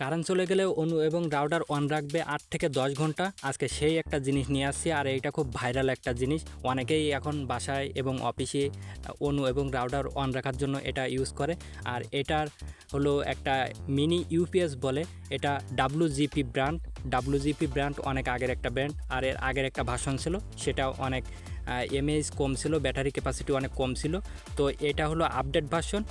Current চলে গেলে অনু এবং রাউডার অন রাখবে আট থেকে দশ ঘণ্টা। আজকে সেই একটা জিনিস নিয়ে আসছি, আর এইটা খুব ভাইরাল একটা জিনিস। অনেকেই এখন বাসায় এবং অফিসে অনু এবং রাউডার অন রাখার জন্য এটা ইউজ করে। আর এটার হলো একটা মিনি ইউপিএস বলে, এটা W GP brand W GP brand অনেক আগের একটা ব্র্যান্ড আর এর আগের একটা ভাষণ ছিল, সেটাও অনেক এমএইচ কম ছিল ব্যাটারি ক্যাপাসিটি অনেক কম ছিল। তো এটা হলো আপডেট ভার্সন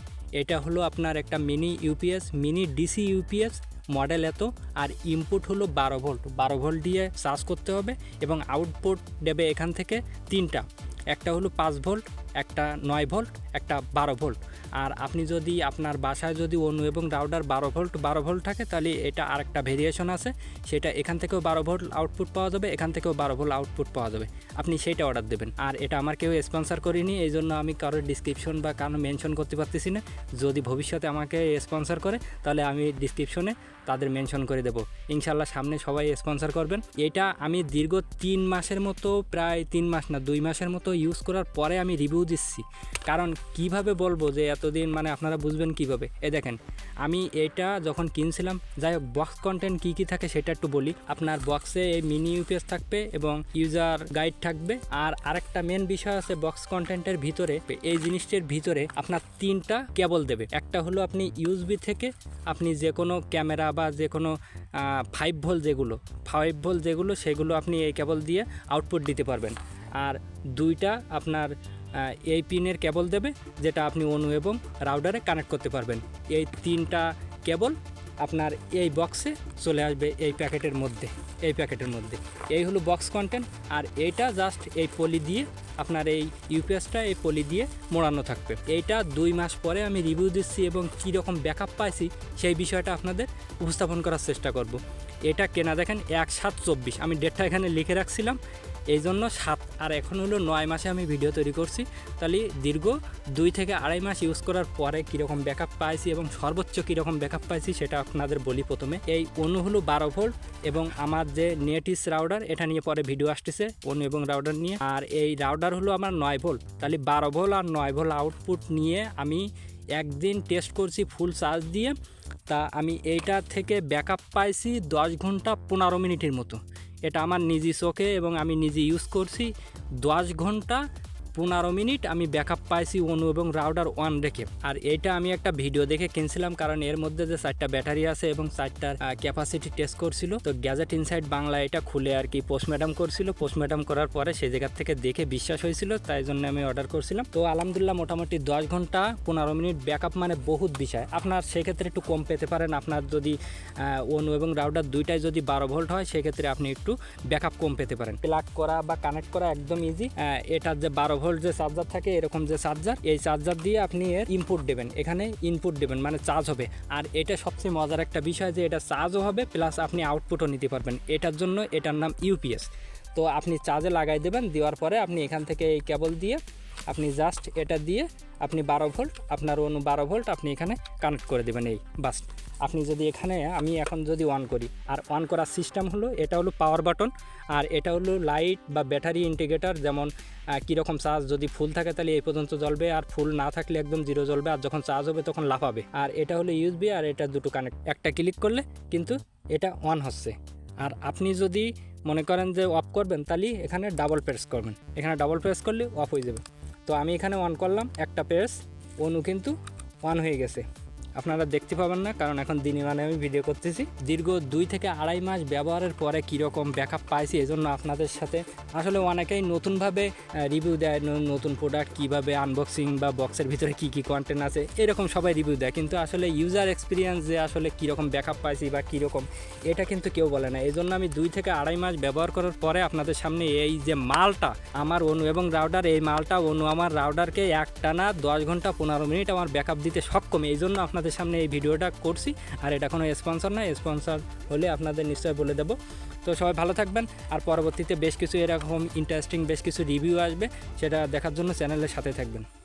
এটা হলো আপনার একটা mini UPS mini DC UPS model এত, আর ইনপুট হলো বারো ভোল্ট বারো ভোল্ট দিয়ে চার্জ করতে হবে এবং আউটপুট দেবে এখান থেকে তিনটা। একটা হলো পাঁচ ভোল্ট একটা নয় ভোল্ট, একটা বারো ভোল্ট। আর আপনি যদি আপনার বাসায় যদি অনু এবং রাউটার বারো ভোল্ট বারো ভোল্ট থাকে, তাহলে এটা আরেকটা ভেরিয়েশন আছে। সেটা এখান থেকেও বারো ভোল্ট আউটপুট পাওয়া যাবে, এখান থেকেও বারো ভোল্ট আউটপুট পাওয়া যাবে। আপনি সেইটা অর্ডার দেবেন। আর এটা আমার কেউ স্পন্সর করিনি এই জন্য আমি কারোর ডিসক্রিপশন বা কারও মেনশন করতে পারতেছি না। যদি ভবিষ্যতে আমাকে স্পন্সর করে, তাহলে আমি ডিসক্রিপশনে তাদের মেনশন করে দেবো। ইনশাল্লাহ সামনে সবাই স্পন্সর করবেন। এটা আমি দীর্ঘ তিন মাসের মতো, প্রায় তিন মাস না, দুই মাসের মতো ইউজ করার পরে আমি রিভিউ দিচ্ছি কারণ কীভাবে বলব যে এতদিন মানে আপনারা বুঝবেন কীভাবে? এ দেখেন, আমি এটা যখন কিনছিলাম, যাই হোক বক্স কন্টেন্ট কী কী থাকে সেটা একটু বলি। আপনার বক্সে এই মিনি ইউপিএস থাকবে এবং ইউজার গাইড থাকবে। আর আরেকটা মেন বিষয় আছে বক্স কন্টেন্টের ভিতরে। এই জিনিসটির ভিতরে আপনার তিনটা কেবল দেবে। একটা হলো আপনি ইউজবি থেকে আপনি যে কোনো ক্যামেরা বা যে কোনো ফাইভ ভোল যেগুলো ফাইভ ভোল যেগুলো, সেগুলো আপনি এই কেবল দিয়ে আউটপুট দিতে পারবেন। আর দুইটা আপনার এই পিনের কেবল দেবে, যেটা আপনি অনু এবং রাউডারে কানেক্ট করতে পারবেন। এই তিনটা কেবল আপনার এই বক্সে চলে আসবে এই প্যাকেটের মধ্যে, এই প্যাকেটের মধ্যে। এই হলো বক্স কন্টেন্ট আর এইটা জাস্ট এই পলি দিয়ে, আপনার এই ইউপিএসটা এই পলি দিয়ে মোড়ানো থাকবে। এইটা দুই মাস পরে আমি রিভিউ দিচ্ছি এবং কী রকম ব্যাকআপ পাইছি, সেই বিষয়টা আপনাদের উপস্থাপন করার চেষ্টা করব। এটা কেনা দেখেন এক সাত চব্বিশ, আমি ডেটটা এখানে লিখে রাখছিলাম। এই জন্য সাত আর এখন হলো নয় মাসে আমি ভিডিও তৈরি করছি। তাহলে দীর্ঘ দুই থেকে আড়াই মাস ইউজ করার পরে কীরকম ব্যাকআপ পাইছি এবং সর্বোচ্চ কীরকম ব্যাকআপ পাইছি সেটা আপনাদের বলি প্রথমে। এই অনু হলো বারো ভোল্ট এবং আমার যে নেটিস রাউডার এটা নিয়ে পরে ভিডিও আসতেছে অনু এবং রাউডার নিয়ে। আর এই রাউডার হলো আমার নয় ভোল্ট তাহলে বারো ভোল্ট আর নয় ভোল্ট আউটপুট নিয়ে আমি একদিন টেস্ট করছি ফুল চার্জ দিয়ে। তা আমি এইটা থেকে ব্যাকআপ পাইছি দশ ঘণ্টা পনেরো মিনিটের মতো। এটা আমার নিজে চোখে এবং আমি নিজে ইউজ করছি। দশ ঘণ্টা পনেরো মিনিট আমি ব্যাকআপ পাইছি অনু এবং রাউডার ওয়ান রেখে আর এইটা আমি একটা ভিডিও দেখে কিনছিলাম, কারণ এর মধ্যে যে চারটা ব্যাটারি আছে এবং চারটার ক্যাপাসিটি টেস্ট করছিল, তো গ্যাজেট ইনসাইড বাংলা এটা খুলে আর কি পোস্টম্যাডাম করছিল। পোস্টম্যাডাম করার পরে সেই জায়গার থেকে দেখে বিশ্বাস হয়েছিল, তাই জন্য আমি অর্ডার করছিলাম। তো আলহামদুলিল্লাহ মোটামুটি দশ ঘণ্টা পনেরো মিনিট ব্যাকআপ মানে বহুত বিষয়। আপনার সেক্ষেত্রে একটু কম পেতে পারেন। আপনার যদি অনু এবং রাউডার দুইটাই যদি বারো ভোল্ট হয়, সেক্ষেত্রে আপনি একটু ব্যাকআপ কম পেতে পারেন। প্লাগ করা বা কানেক্ট করা একদম ইজি এটার যে বারো ভোল্ট যে চার্জার থাকে, এরকম যে চার্জার এই চার্জার দিয়ে আপনি এর ইনপুট দেবেন। এখানে ইনপুট দেবেন মানে চার্জ হবে। আর এটা সবচেয়ে মজার একটা বিষয় যে এটা চার্জও হবে প্লাস আপনি আউটপুটও নিতে পারবেন। এটার জন্য এটার নাম ইউপিএস তো আপনি চার্জে লাগাই দেবেন, দেওয়ার পরে আপনি এখান থেকে এই কেবল দিয়ে আপনি জাস্ট এটা দিয়ে আপনি বারো ভোল্ট আপনার অনু বারো ভোল্ট আপনি এখানে কানেক্ট করে দেবেন এই বাস আপনি যদি এখানে, আমি এখন যদি অন করি, আর অন করার সিস্টেম হলো, এটা হলো পাওয়ার বাটন আর এটা হলো লাইট বা ব্যাটারি ইন্টিগ্রেটর যেমন কীরকম চার্জ যদি ফুল থাকে, তাহলে এই পর্যন্ত জ্বলবে, আর ফুল না থাকলে একদম জিরো জ্বলবে, আর যখন চার্জ হবে, তখন লাফাবে। আর এটা হলো ইউএসবি আর এটা দুটো কানেক্ট একটা ক্লিক করলে, কিন্তু এটা অন হচ্ছে। আর আপনি যদি মনে করেন যে অফ করবেন, তাহলে এখানে ডাবল প্রেস করবেন। এখানে ডাবল প্রেস করলে অফ হয়ে যাবে। তো আমি এখানে অন করলাম, একটা প্রেস অনু কিন্তু অন হয়ে গেছে। আপনারা দেখতে পাবেন না, কারণ এখন দিনে মানে আমি ভিডিও করতেছি। দীর্ঘ দুই থেকে আড়াই মাস ব্যবহারের পরে কীরকম ব্যাকআপ পাইছি, এজন্য আপনাদের সাথে আসলে অনেকেই নতুনভাবে রিভিউ দেয় নতুন প্রোডাক্ট কীভাবে আনবক্সিং বা বক্সের ভিতরে কী কী কন্টেন্ট আছে, এরকম সবাই রিভিউ দেয়। কিন্তু আসলে ইউজার এক্সপিরিয়েন্স যে আসলে কীরকম ব্যাকআপ পাইছি বা কীরকম, এটা কিন্তু কেউ বলে না। এই জন্য আমি দুই থেকে আড়াই মাস ব্যবহার করার পরে আপনাদের সামনে এই যে মালটা, আমার অনু এবং রাউডার এই মালটা অনু আমার রাউডারকে একটানা দশ ঘণ্টা পনেরো মিনিট আমার ব্যাকআপ দিতে সক্ষম। এই জন্য আপনাদের সামনে এই ভিডিওটা করছি। আর এটা কোনো স্পন্সর না স্পন্সর হলে আপনাদের নিশ্চয়ই বলে দেবো। তো সবাই ভালো থাকবেন। আর পরবর্তীতে বেশ কিছু এরকম ইন্টারেস্টিং বেশ কিছু রিভিউ আসবে, সেটা দেখার জন্য চ্যানেলের সাথে থাকবেন।